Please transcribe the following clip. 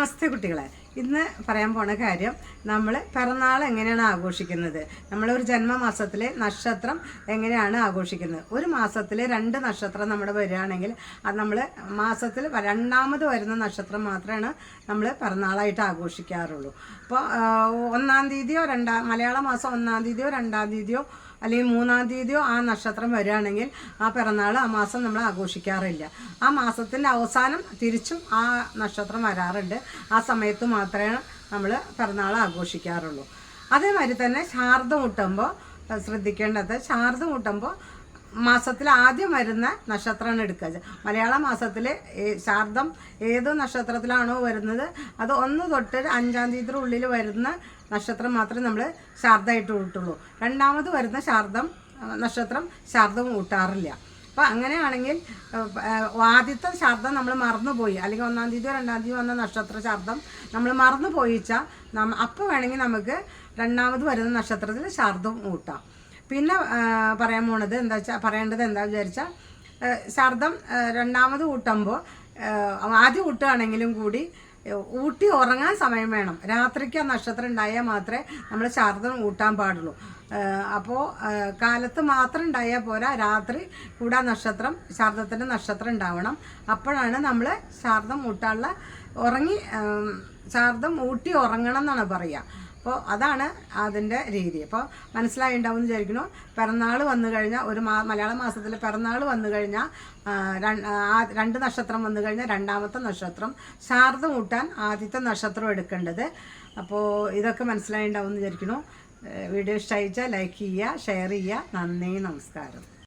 നമസ്തേ കുട്ടികളെ. ഇന്ന് പറയാൻ പോണ കാര്യം നമ്മൾ പിറന്നാൾ എങ്ങനെയാണ് ആഘോഷിക്കുന്നത്? നമ്മളൊരു ജന്മമാസത്തിലെ നക്ഷത്രം എങ്ങനെയാണ് ആഘോഷിക്കുന്നത്? ഒരു മാസത്തിലെ രണ്ട് നക്ഷത്രം നമ്മുടെ വരികയാണെങ്കിൽ അത് നമ്മൾ മാസത്തിൽ രണ്ടാമത് വരുന്ന നക്ഷത്രം മാത്രമാണ് നമ്മൾ പിറന്നാളായിട്ട് ആഘോഷിക്കാറുള്ളൂ. അപ്പോൾ ഒന്നാം തീയതിയോ രണ്ടാം മലയാള മാസം ഒന്നാം തീയതിയോ രണ്ടാം തീയതിയോ അല്ലെങ്കിൽ മൂന്നാം തീയതിയോ ആ നക്ഷത്രം വരികയാണെങ്കിൽ ആ പിറന്നാൾ ആ മാസം നമ്മൾ ആഘോഷിക്കാറില്ല. ആ മാസത്തിന്റെ അവസാനം തിരിച്ചും ആ നക്ഷത്രം വരാറുണ്ട്. ആ സമയത്ത് മാത്രമേ നമ്മൾ പിറന്നാൾ ആഘോഷിക്കാറുള്ളൂ. അതേമാതിരി തന്നെ ശാർദം മുട്ടുമ്പോൾ ശ്രദ്ധിക്കേണ്ടത് ശാർദം മുട്ടുമ്പോൾ മാസത്തിൽ ആദ്യം വരുന്ന നക്ഷത്രമാണ് എടുക്കുക. മലയാള മാസത്തിൽ ശാർദം ഏത് നക്ഷത്രത്തിലാണോ വരുന്നത് അത് ഒന്ന് തൊട്ട് അഞ്ചാം തീയതിയുടെ ഉള്ളിൽ വരുന്ന നക്ഷത്രം മാത്രമേ നമ്മൾ ശാർദമായിട്ട് കൂട്ടുള്ളൂ രണ്ടാമത് വരുന്ന ശാർദം നക്ഷത്രം ശാർദം കൂട്ടാറില്ല അപ്പോൾ അങ്ങനെയാണെങ്കിൽ ആദ്യത്തെ ശബ്ദം നമ്മൾ മറന്നുപോയി. അല്ലെങ്കിൽ ഒന്നാം തീയതിയോ രണ്ടാം തീയതി വന്ന നക്ഷത്ര ശബ്ദം നമ്മൾ മറന്നു പോയിച്ചാൽ നമ്മ അപ്പോൾ വേണമെങ്കിൽ നമുക്ക് രണ്ടാമത് വരുന്ന നക്ഷത്രത്തിൽ ശബ്ദം ഊട്ടാം. പിന്നെ പറയാൻ പോണത് എന്താ വെച്ചാൽ പറയേണ്ടത് എന്താ വിചാരിച്ചാൽ ശബ്ദം രണ്ടാമത് കൂട്ടുമ്പോൾ ആദ്യം കൂട്ടുകയാണെങ്കിലും കൂടി ഊട്ടി ഉറങ്ങാൻ സമയം വേണം. രാത്രിക്ക് ആ നക്ഷത്രം ഉണ്ടായാൽ മാത്രമേ നമ്മൾ ശാരദം ഊട്ടാൻ പാടുള്ളൂ. അപ്പോൾ കാലത്ത് മാത്രം ഉണ്ടായാൽ പോരാ രാത്രി കൂടാ നക്ഷത്രം ശാരദത്തിന്റെ നക്ഷത്രം ഉണ്ടാവണം. അപ്പോഴാണ് നമ്മൾ ശാരദം ഊട്ടാനുള്ള ഉറങ്ങി ശാരദം ഊട്ടി ഉറങ്ങണം എന്നാണ് പറയുക. അപ്പോൾ അതാണ് അതിന്റെ രീതി. അപ്പോൾ മനസ്സിലായിണ്ടാവും എന്ന് വിചാരിക്കുന്നു. പിറന്നാൾ വന്നു കഴിഞ്ഞാൽ ഒരു മാ മലയാള മാസത്തിൽ പിറന്നാൾ വന്നു കഴിഞ്ഞാൽ രണ്ട് നക്ഷത്രം വന്നു കഴിഞ്ഞാൽ രണ്ടാമത്തെ നക്ഷത്രം ശാർദ കൂട്ടാൻ ആദ്യത്തെ നക്ഷത്രം എടുക്കേണ്ടത്. അപ്പോൾ ഇതൊക്കെ മനസ്സിലായിണ്ടാവും എന്ന് വിചാരിക്കുന്നു വീഡിയോ ഇഷ്ടമായിച്ചാൽ ലൈക്ക് ചെയ്യുക ഷെയർ ചെയ്യുക. നന്ദി നമസ്കാരം.